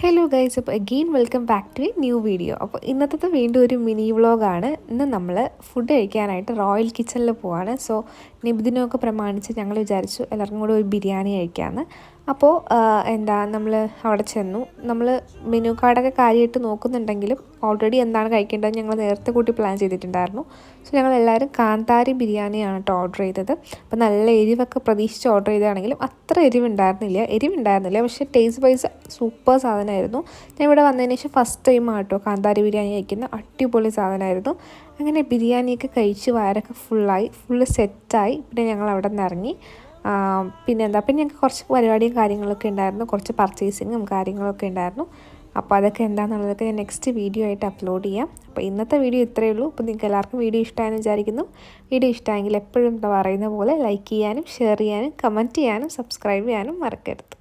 Hello guys അപ്പോൾ again welcome back to a new video അപ്പോൾ ഇന്നത്തെ വീണ്ടും ഒരു മിനി വ്ളോഗാണ് ഇന്ന് നമ്മൾ ഫുഡ് കഴിക്കാനായിട്ട് റോയൽ കിച്ചണിൽ പോവാണ്. സോ നിബിദിനമൊക്കെ പ്രമാണിച്ച് ഞങ്ങൾ വിചാരിച്ചു എല്ലാവർക്കും കൂടെ ഒരു ബിരിയാണി കഴിക്കാമെന്ന് അപ്പോൾ എന്താ നമ്മൾ അവിടെ ചെന്നു. നമ്മൾ മെനു കാർഡൊക്കെ കാര്യമായിട്ട് നോക്കുന്നുണ്ടെങ്കിലും ഓൾറെഡി എന്താണ് കഴിക്കേണ്ടത് ഞങ്ങൾ നേരത്തെ കൂട്ടി പ്ലാൻ ചെയ്തിട്ടുണ്ടായിരുന്നു. സോ ഞങ്ങൾ എല്ലാവരും കാന്താരി ബിരിയാണിയാണ് കേട്ടോ ഓർഡർ ചെയ്തത്. അപ്പോൾ നല്ല എരിവൊക്കെ പ്രതീക്ഷിച്ച് ഓർഡർ ചെയ്താണെങ്കിലും അത്ര എരിവുണ്ടായിരുന്നില്ല. എരിവുണ്ടായിരുന്നില്ല. പക്ഷേ ടേസ്റ്റ് വൈസ് സൂപ്പർ സാധനമായിരുന്നു. ഞാൻ ഇവിടെ വന്നതിന് ശേഷം ഫസ്റ്റ് ടൈമാണ് കേട്ടോ കാന്താരി ബിരിയാണി കഴിക്കുന്ന അടിപൊളി സാധനമായിരുന്നു. അങ്ങനെ ബിരിയാണിയൊക്കെ കഴിച്ച് വയറൊക്കെ ഫുള്ളായി ഫുള്ള് സെറ്റായി പിന്നെ ഞങ്ങൾ അവിടെ നിന്ന് ഇറങ്ങി. പിന്നെ എന്താ പിന്നെ ഞങ്ങൾക്ക് കുറച്ച് പരിപാടിയും കാര്യങ്ങളൊക്കെ ഉണ്ടായിരുന്നു. കുറച്ച് പർച്ചേസിങ്ങും കാര്യങ്ങളൊക്കെ ഉണ്ടായിരുന്നു. അപ്പോൾ അതൊക്കെ എന്താണെന്നുള്ളതൊക്കെ ഞാൻ നെക്സ്റ്റ് വീഡിയോ ആയിട്ട് അപ്ലോഡ് ചെയ്യാം. അപ്പോൾ ഇന്നത്തെ വീഡിയോ ഇത്രയേ ഉള്ളൂ. അപ്പോൾ നിങ്ങൾക്ക് എല്ലാവർക്കും വീഡിയോ ഇഷ്ടമായെന്ന് വിചാരിക്കുന്നു. വീഡിയോ ഇഷ്ടമായെങ്കിൽ എപ്പോഴും പറയുന്ന പോലെ ലൈക്ക് ചെയ്യാനും ഷെയർ ചെയ്യാനും കമന്റ് ചെയ്യാനും സബ്സ്ക്രൈബ് ചെയ്യാനും മറക്കരുത്.